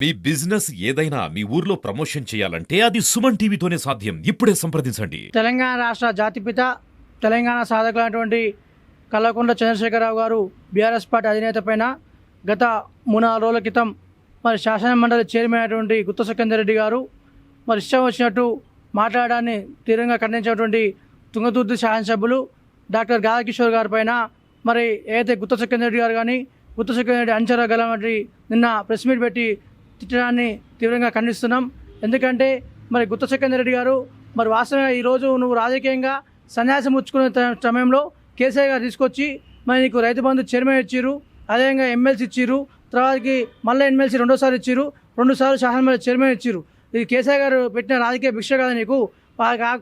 మీ business ఏదైనా మీ ఊర్లో promotion చేయాలంటే అది సుమన్ టీవీతోనే సాధ్యం. ఇప్పుడే సంప్రదించండి. తెలంగాణ రాష్ట్ర జాతిపిత తెలంగాణ సాధకులైనటువంటి కల్వకుంట్ల చంద్రశేఖరరావు గారు బీఆర్ఎస్ పార్టీ అధినేత పైన గత మూడు నాలుగు రోజుల క్రితం మరి శాసన మండలి చైర్మన్ అయినటువంటి గుత్త సుఖేందర్ రెడ్డి గారు మరి ఇష్టం వచ్చినట్టు మాట్లాడడాన్ని తీవ్రంగా ఖండించినటువంటి తుంగతుర్తి శాసనసభ్యులు డాక్టర్ గాలకిషోర్ గారి పైన మరి ఏదైతే గుత్త సుఖేందర్ రెడ్డి గారు కానీ గుత్త సుఖేందర్ రెడ్డి అంచరా గలమంటి నిన్న ప్రెస్ మీట్ పెట్టి తిట్టడాన్ని తీవ్రంగా ఖండిస్తున్నాం. ఎందుకంటే మరి గుత్త సుఖేందర్ రెడ్డి గారు మరి వాస్తవంగా ఈరోజు నువ్వు రాజకీయంగా సన్యాసం ముచ్చుకునే సమయంలో కేసీఆర్ గారు తీసుకొచ్చి మరి నీకు రైతు బంధు చైర్మన్ ఇచ్చిర్రు అదేవిధంగా ఎమ్మెల్సీ ఇచ్చిర్రు తర్వాతకి మళ్ళీ ఎమ్మెల్సీ రెండోసారి ఇచ్చిర్రు రెండుసార్లు శాసనమండలి చైర్మన్ ఇచ్చిరు ఇది కేసీఆర్ గారు పెట్టిన రాజకీయ భిక్ష కదా నీకు.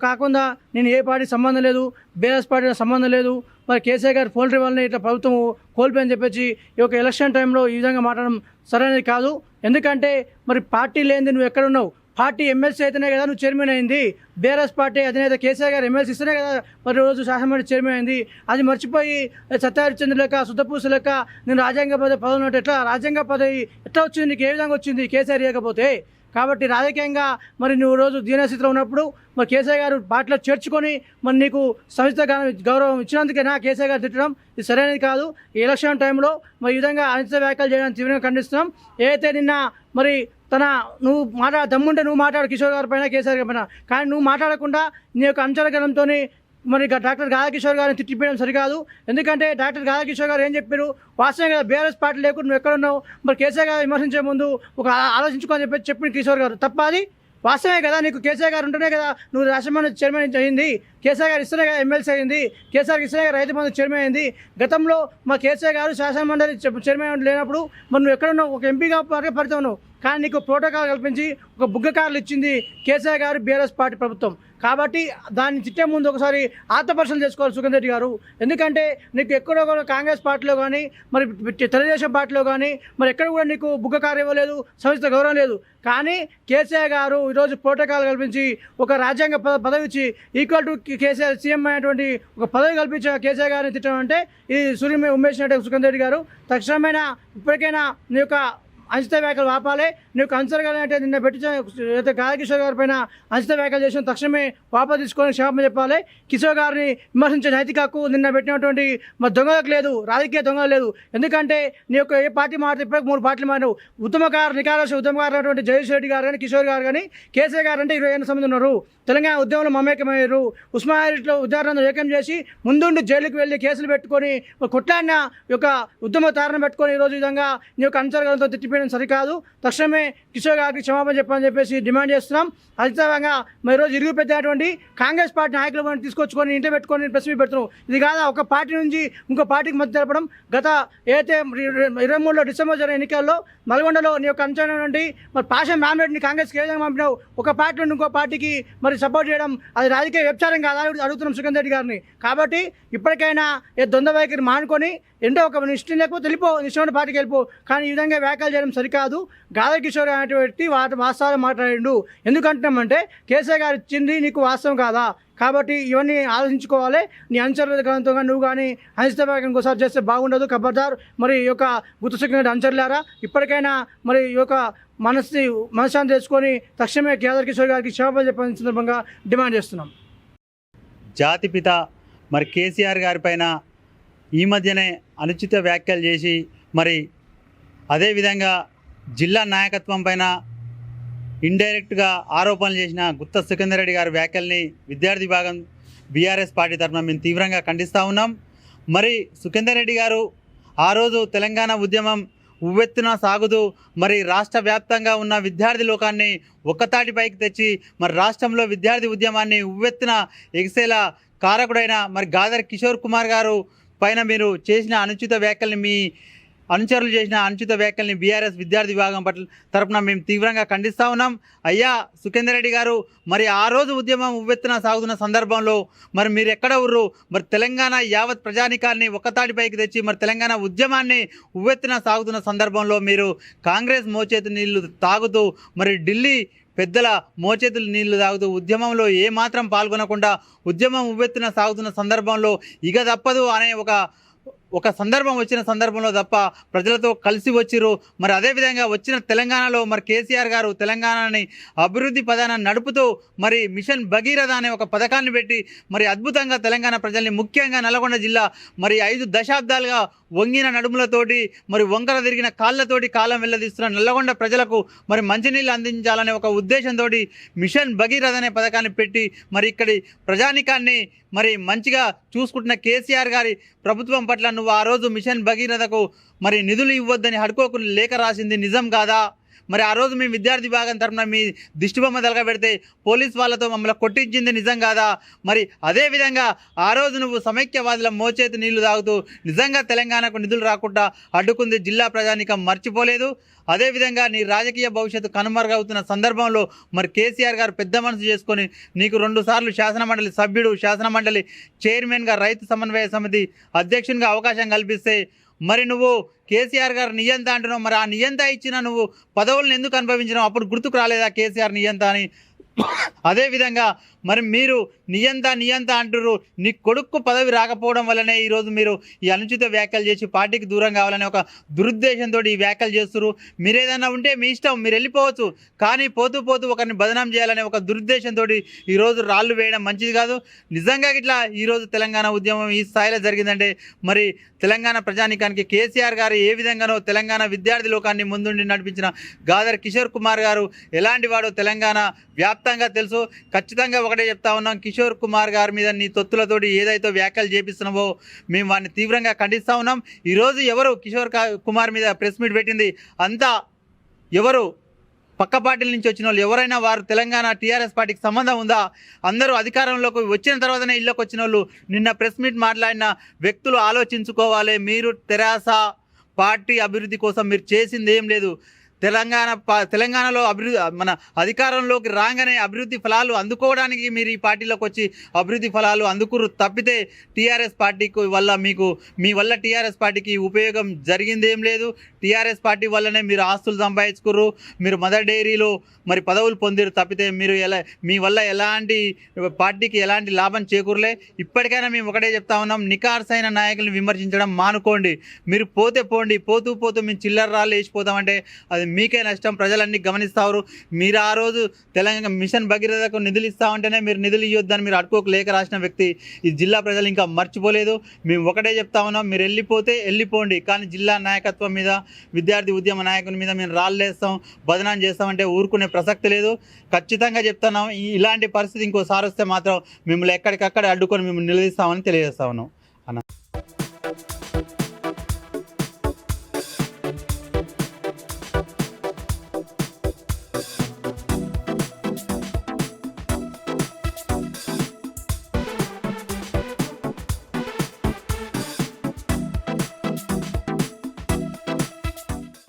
కాకుండా నేను ఏ పార్టీ సంబంధం లేదు బీఆర్ఎస్ పార్టీ సంబంధం లేదు మరి కేసీఆర్ గారు పోల్ట్రీ వల్లనే ఇట్లా ప్రభుత్వం కోల్పోయని చెప్పేసి ఈ యొక్క ఎలక్షన్ టైంలో ఈ విధంగా మాట్లాడడం సరైనది కాదు. ఎందుకంటే మరి పార్టీ లేనిది నువ్వు ఎక్కడ ఉన్నావు? పార్టీ ఎమ్మెల్సీ అయితేనే కదా నువ్వు చైర్మన్ అయింది. బీఆర్ఎస్ పార్టీ అధినేత కేసీఆర్ గారు ఎమ్మెల్సీ ఇస్తేనే కదా మరి రోజు శాసనమండలి చైర్మన్ అయింది. అది మర్చిపోయి సత్యహరిచంద్ర లెక్క సుద్దపూస లెక్క నేను రాజ్యాంగ పదవి పదవి ఉన్నట్టు ఎట్లా? రాజ్యాంగ పదవి ఎట్లా వచ్చింది? నీకు ఏ విధంగా వచ్చింది? కేసీఆర్ ఇవ్వకపోతే కాబట్టి రాజకీయంగా మరి నువ్వు రోజు దీనస్థితిలో ఉన్నప్పుడు మరి కేసీఆర్ గారు పార్టీలో చేర్చుకొని మరి నీకు సంయుక్త గౌరవం ఇచ్చినందుకే నా కేసీఆర్ గారు తిట్టడం ఇది సరైనది కాదు. ఈ ఎలక్షన్ టైంలో మరి ఈ విధంగా అనిత వ్యాఖ్యలు చేయడానికి తీవ్రంగా ఖండిస్తున్నాం. ఏదైతే నిన్న మరి తన నువ్వు మాట్లాడ దమ్ముంటే నువ్వు మాట్లాడు కిషోర్ గారి పైన కేసీఆర్ గారి పైన. కానీ నువ్వు మాట్లాడకుండా నీ యొక్క అంచనగలంతో మరి డాక్టర్ గాదాకిషోర్ గారిని తిట్టిపోయడం సరికాదు. ఎందుకంటే డాక్టర్ గాదాకిషోర్ గారు ఏం చెప్పారు? వాస్తవం కదా బీఆర్ఎస్ పార్టీ లేకుండా నువ్వు ఎక్కడున్నావు మరి కేసీఆర్ గారు విమర్శించే ముందు ఒక ఆ- ఆలోచించుకోని చెప్పి చెప్పిన కిషోర్ గారు. తప్ప అది వాస్తవమే కదా? నీకు కేసీఆర్ గారు ఉంటేనే కదా నువ్వు రాష్ట్రమండలి చైర్మన్ అయింది. కేసీఆర్ గారు ఇస్తేనే కదా ఎమ్మెల్సీ అయింది. కేసీఆర్ ఇస్తేనే కదా రైతు బంధు చైర్మన్ అయింది. గతంలో మా కేసీఆర్ గారు శాసనమండలి చైర్మన్ లేనప్పుడు మరి నువ్వు ఎక్కడున్నావు ఒక ఎంపీగా పరిగె కానీ నీకు ప్రోటోకాల్ కల్పించి ఒక బుగ్గ కార్లు ఇచ్చింది కేసీఆర్ గారు బీఆర్ఎస్ పార్టీ ప్రభుత్వం. కాబట్టి దాన్ని తిట్టే ముందు ఒకసారి ఆత్మపరిశీలన చేసుకోవాలి సుఖేందర్ రెడ్డి గారు. ఎందుకంటే నీకు ఎక్కడో కూడా కాంగ్రెస్ పార్టీలో కానీ మరి తెలుగుదేశం పార్టీలో కానీ మరి ఎక్కడ కూడా నీకు బుగ్గ కారు ఇవ్వలేదు సంస్థ గౌరవం లేదు. కానీ కేసీఆర్ గారు ఈరోజు ప్రోటోకాల్ కల్పించి ఒక రాజ్యాంగ పద పదవి ఇచ్చి ఈక్వల్ టు కేసీఆర్ సీఎం అయినటువంటి ఒక పదవి కల్పించిన కేసీఆర్ గారిని తిట్టడం అంటే ఇది సూర్యమే ఉమేష్ రెడ్డి సుఖేందర్ రెడ్డి గారు. తక్షణమైన ఇప్పటికైనా నీ యొక్క అంచిత వ్యాఖ్యలు ఆపాలి నీకు కన్సర్గా అంటే నిన్న పెట్టి అయితే గాయకిషోర్ గారి పైన అంచిత వ్యాఖ్యలు చేసిన తక్షణమే వాప తీసుకొని క్షమాపణ చెప్పాలి. కిషోర్ గారిని విమర్శించే నైతిక హక్కు నిన్న పెట్టినటువంటి మా దొంగలకు లేదు రాజకీయ దొంగలు లేదు. ఎందుకంటే నీ యొక్క ఏ పార్టీ మారితే ఇప్పటికి మూడు పార్టీలు మారినవు. ఉత్తమకారు నికారస ఉత్తమకారు అయినటువంటి జగదీష్ రెడ్డి గారు కానీ కిషోర్ గారు కానీ కేసీఆర్ గారు అంటే ఇరవై ఏళ్ళ మంది ఉన్నారు. తెలంగాణ ఉద్యమంలో మమేకమయ్యారు. ఉస్మానియాలో ఉదాహరణ ఏకం చేసి ముందుండి జైలుకి వెళ్ళి కేసులు పెట్టుకొని కొట్లాడిన యొక్క ఉద్యమ తారణ పెట్టుకొని ఈరోజు విధంగా నీ యొక్క అంతర్గతంతో తిట్టిపోయడం సరికాదు. తక్షణమే కిషోర్ గారికి క్షమాపణ చెప్పని చెప్పేసి డిమాండ్ చేస్తున్నాం. అదేవిధంగా మరి ఈరోజు ఇరుగు పెట్టినటువంటి కాంగ్రెస్ పార్టీ నాయకులు మనం తీసుకొచ్చుకొని ఇంట్లో పెట్టుకొని ప్రెస్ పెడుతున్నాం. ఇది కాదా? ఒక పార్టీ నుంచి ఇంకో పార్టీకి మధ్య తెలపడం. గత ఏదైతే ఇరవై మూడులో డిసెంబర్ జరిగిన ఎన్నికల్లో నల్గొండలో నీ యొక్క అంచనా నుండి మరి పాషం రామరెడ్డిని కాంగ్రెస్కి ఏ విధంగా పంపినావు? ఒక పార్టీ నుండి ఇంకో పార్టీకి మరి సపోర్ట్ చేయడం అది రాజకీయ వ్యభిచారం కాదా అని అడుగుతున్నాం సుఖేందర్ రెడ్డి గారిని. కాబట్టి ఇప్పటికైనా ఏ ద్వంద్వ వైఖరి మానుకొని ఎంతో ఒక ఇష్టం లేకపోతే వెళ్ళిపో ఇష్టమైన పార్టీకి వెళ్ళిపో. కానీ ఈ విధంగా వ్యాఖ్యలు చేయడం సరికాదు. గాదా కిషోర్ అనేటువంటి వ్యక్తి వాటి వాస్తవాలు మాట్లాడిండు. ఎందుకంటున్నామంటే కేసీఆర్ గారు ఇచ్చింది నీకు వాస్తవం కాదా? కాబట్టి ఇవన్నీ ఆలోచించుకోవాలి. నీ అనుచరులతో గ్రంథంగా నువ్వు కానీ హైదరాబాద్ ఇంకోసారి చేస్తే బాగుండదు ఖబర్దార్ మరి ఈ యొక్క గుర్తుశక్తి అనుచరులారా? ఇప్పటికైనా మరి ఈ యొక్క మనసుని మనశ్శాంతి తెచ్చుకొని తక్షణమే కేదార్ కిషోర్ గారికి క్షమాపణ చెప్పిన సందర్భంగా డిమాండ్ చేస్తున్నాం. జాతిపిత మరి కేసీఆర్ గారి పైన ఈ మధ్యనే అనుచిత వ్యాఖ్యలు చేసి మరి అదేవిధంగా జిల్లా నాయకత్వం పైన ఇండైరెక్ట్గా ఆరోపణలు చేసిన గుత్త సుఖేందర్ రెడ్డి గారి వ్యాఖ్యల్ని విద్యార్థి విభాగం బీఆర్ఎస్ పార్టీ తరఫున మేము తీవ్రంగా ఖండిస్తూ ఉన్నాం. మరి సుఖేందర్ రెడ్డి గారు ఆ రోజు తెలంగాణ ఉద్యమం ఉవ్వెత్తున సాగుతూ మరి రాష్ట్ర వ్యాప్తంగా ఉన్న విద్యార్థి లోకాన్ని ఒక్కతాటిపైకి తెచ్చి మరి రాష్ట్రంలో విద్యార్థి ఉద్యమాన్ని ఉవ్వెత్తున ఎగిసేలా కారకుడైన మరి గాదర్ కిషోర్ కుమార్ గారు పైన మీరు చేసిన అనుచిత వ్యాఖ్యల్ని మీ అనుచరులు చేసిన అనుచిత వ్యాఖ్యల్ని బీఆర్ఎస్ విద్యార్థి విభాగం పట్ల తరపున మేము తీవ్రంగా ఖండిస్తూ ఉన్నాం. అయ్యా సుఖేందర్ రెడ్డి గారు మరి ఆ రోజు ఉద్యమం ఉవ్వెత్తున సాగుతున్న సందర్భంలో మరి మీరు ఎక్కడ ఉర్రు? మరి తెలంగాణ యావత్ ప్రజానికాన్ని ఒక్కతాటిపైకి తెచ్చి మరి తెలంగాణ ఉద్యమాన్ని ఉవ్వెత్తున సాగుతున్న సందర్భంలో మీరు కాంగ్రెస్ మోచేతి నీళ్ళు తాగుతూ మరి ఢిల్లీ పెద్దల మోచేతులు నీళ్ళు తాగుతూ ఉద్యమంలో ఏమాత్రం పాల్గొనకుండా ఉద్యమం ఉవ్వెత్తున సాగుతున్న సందర్భంలో ఇక తప్పదు అనే ఒక ఒక సందర్భం వచ్చిన సందర్భంలో తప్ప ప్రజలతో కలిసి వచ్చిరు మరి అదేవిధంగా వచ్చిన తెలంగాణలో మరి కేసీఆర్ గారు తెలంగాణని అభివృద్ధి పదాన నడుపుతూ మరి మిషన్ భగీరథ అనే ఒక పథకాన్ని పెట్టి మరి అద్భుతంగా తెలంగాణ ప్రజల్ని ముఖ్యంగా నల్గొండ జిల్లా మరి ఐదు దశాబ్దాలుగా వంగిన నడుములతోటి మరి వంకర తిరిగిన కాళ్ళతోటి కాలం వెళ్ళదీస్తున్న నల్లగొండ ప్రజలకు మరి మంచినీళ్ళు అందించాలనే ఒక ఉద్దేశంతో మిషన్ భగీరథ అనే పథకాన్ని పెట్టి మరి ఇక్కడి ప్రజానికాన్ని మరి మంచిగా చూసుకుంటున్న కేసీఆర్ గారి ప్రభుత్వం పట్ల నువ్వు ఆ రోజు మిషన్ భగీరథకు మరి నిధులు ఇవ్వద్దని హడ్కోకు లేఖ రాసింది నిజం కాదా? మరి ఆ రోజు మేము విద్యార్థి విభాగం తరఫున మీ దిష్టిబొమ్మ తలగా పెడితే పోలీస్ వాళ్ళతో మమ్మల్ని కొట్టించింది నిజం కాదా? మరి అదేవిధంగా ఆ రోజు నువ్వు సమైక్యవాదుల మోచేతి నీళ్ళు తాగుతూ నిజంగా తెలంగాణకు నిధులు రాకుండా అడ్డుకుంది జిల్లా ప్రజానికం మర్చిపోలేదు? అదేవిధంగా నీ రాజకీయ భవిష్యత్తు కనుమరుగవుతున్న సందర్భంలో మరి కేసీఆర్ గారు పెద్ద మనసు చేసుకొని నీకు రెండు సార్లు శాసనమండలి సభ్యుడు శాసనమండలి చైర్మన్గా రైతు సమన్వయ సమితి అధ్యక్షునిగా అవకాశం కల్పిస్తే మరి నువ్వు కేసీఆర్ గారు నియంత అంటున్నావు. మరి ఆ నియంత ఇచ్చిన నువ్వు పదవులను ఎందుకు అనుభవించినావు? అప్పుడు గుర్తుకు రాలేదా కేసీఆర్ నియంత అని? అదేవిధంగా మరి మీరు నియంత నియంత అంటున్నారు నీ కొడుకు పదవి రాకపోవడం వల్లనే ఈరోజు మీరు ఈ అనుచిత వ్యాఖ్యలు చేసి పార్టీకి దూరం కావాలనే ఒక దురుద్దేశంతో ఈ వ్యాఖ్యలు చేస్తున్నారు మీరు ఏదైనా ఉంటే మీ ఇష్టం మీరు వెళ్ళిపోవచ్చు. కానీ పోతూ పోతూ ఒకరిని బదనాం చేయాలనే ఒక దురుద్దేశంతో ఈరోజు రాళ్ళు వేయడం మంచిది కాదు. నిజంగా ఇట్లా ఈరోజు తెలంగాణ ఉద్యమం ఈ స్థాయిలో జరిగిందంటే మరి తెలంగాణ ప్రజానికానికి కేసీఆర్ గారు ఏ విధంగానో తెలంగాణ విద్యార్థి లోకాన్ని ముందుండి నడిపించిన గాదర్ కిషోర్ కుమార్ గారు ఎలాంటి వాడో తెలంగాణ వ్యాప్తంగా తెలుసు. ఖచ్చితంగా ఒక ఒకటే చెప్తా ఉన్నాం. కిషోర్ కుమార్ గారి మీద నీ తొత్తులతోటి ఏదైతే వ్యాఖ్యలు చేపిస్తున్నావో మేము వారిని తీవ్రంగా ఖండిస్తూ ఉన్నాం. ఈరోజు ఎవరు కిషోర్ కుమార్ మీద ప్రెస్ మీట్ పెట్టింది? అంతా ఎవరు? పక్క పార్టీల నుంచి వచ్చిన వాళ్ళు ఎవరైనా వారు తెలంగాణ టీఆర్ఎస్ పార్టీకి సంబంధం ఉందా? అందరూ అధికారంలోకి వచ్చిన తర్వాతనే ఇళ్ళకి వచ్చిన వాళ్ళు నిన్న ప్రెస్ మీట్ మాట్లాడిన వ్యక్తులు ఆలోచించుకోవాలి. మీరు తెరాస పార్టీ అభివృద్ధి కోసం మీరు చేసింది ఏం లేదు. తెలంగాణ తెలంగాణలో అభివృద్ధి మన అధికారంలోకి రాగానే అభివృద్ధి ఫలాలు అందుకోవడానికి మీరు ఈ పార్టీలోకి వచ్చి అభివృద్ధి ఫలాలు అందుకురు తప్పితే టీఆర్ఎస్ పార్టీకి వల్ల మీకు మీ వల్ల టీఆర్ఎస్ పార్టీకి ఉపయోగం జరిగింది ఏం లేదు. టీఆర్ఎస్ పార్టీ వల్లనే మీరు ఆస్తులు సంపాదించుకుర్రు. మీరు మదర్ డైరీలో మరి పదవులు పొందిరు తప్పితే మీరు ఎలా మీ వల్ల ఎలాంటి పార్టీకి ఎలాంటి లాభం చేకూరలే. ఇప్పటికైనా మేము ఒకటే చెప్తా ఉన్నాం నికార్సైన నాయకులను విమర్శించడం మానుకోండి. మీరు పోతే పోండి పోతూ పోతూ మేము చిల్లర రాళ్ళు వేసిపోతామంటే అది మీకే నష్టం ప్రజలన్నీ గమనిస్తారు మీరు ఆ రోజు తెలంగాణ మిషన్ భగీరథకు నిధులు ఇస్తామంటేనే మీరు నిధులు ఇవ్వద్దని మీరు అడుకోక లేఖ రాసిన వ్యక్తి. ఈ జిల్లా ప్రజలు ఇంకా మర్చిపోలేదు. మేము ఒకటే చెప్తా ఉన్నాం మీరు వెళ్ళిపోతే వెళ్ళిపోండి. కానీ జిల్లా నాయకత్వం మీద విద్యార్థి ఉద్యమ నాయకుని మీద మేము రాళ్ళేస్తాం బదనాం చేస్తామంటే ఊరుకునే ప్రసక్తి లేదు. ఖచ్చితంగా చెప్తున్నాం ఇలాంటి పరిస్థితి ఇంకోసారి వస్తే మాత్రం మిమ్మల్ని ఎక్కడికక్కడ అడ్డుకొని మిమ్మల్ని నిలదీస్తామని తెలియజేస్తా ఉన్నాం. అన్న